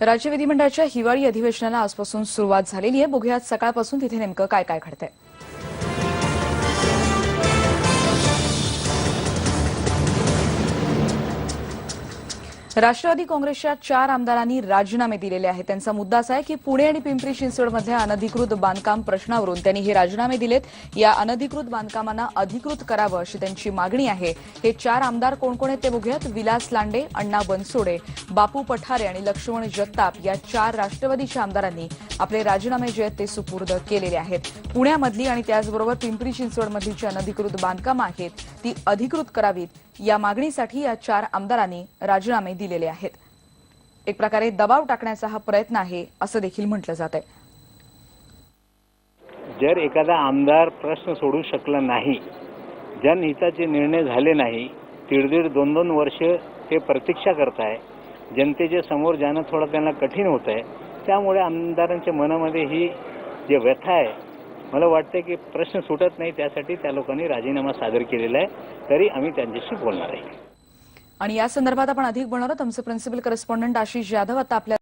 राज्य विधिमंडळाच्या हिवाळी अधिवेशनाला आजपासून सुरुवात झालेली आहे. बघूयात सकाळपासून तिथे नेमकं काय काय घडतंय. राष्ट्रवादी काँग्रेसच्या चार आमदारांनी राजीनामे दिलेले आहेत. त्यांचा मुद्दा असा आहे की पुणे आणि पिंपरी चिंचवडमधल्या अनधिकृत बांधकाम प्रश्नावरून त्यांनी हे राजीनामे दिलेत. या अनधिकृत बांधकामांना अधिकृत करावं अशी त्यांची मागणी आहे. हे चार आमदार कोण कोण आहेत ते बघूयात. विलास लांडे अण्णा बनसोडे बापू पठारे आणि लक्ष्मण जगताप या चार राष्ट्रवादीच्या आमदारांनी आपले राजीनामे जे आहेत ते सुपूर्द केलेले आहेत. पुण्यामधली आणि त्याचबरोबर पिंपरी चिंचवडमधली जी अनधिकृत बांधकामं आहेत ती अधिकृत करावीत. या मागणीसाठी या चार आमदारांनी राजीनामे दिलेले आहेत. एक प्रकारे दबाव टाकण्याचा हा प्रयत्न आहे असं देखील म्हटलं जात आहे. जर एखादा आमदार प्रश्न सोडू शकला नाही जनहिताचे निर्णय झाले नाही दीड दीड दोन दोन वर्ष ते प्रतीक्षा करत आहे जनतेच्या समोर जाणं थोडं त्यांना कठीण होत आहे त्यामुळे आमदारांच्या मनामध्ये ही जे व्यथा आहे मला वाटतं की प्रश्न सुटत नाही त्यासाठी त्या लोकांनी राजीनामा सादर केलेला आहे. तरी आम्ही त्यांच्याशी बोलणार आहे. आणि या संदर्भात आपण अधिक बोलणार आहोत. आमचे प्रिन्सिपल करस्पॉन्डंट आशिष जाधव आता आपल्या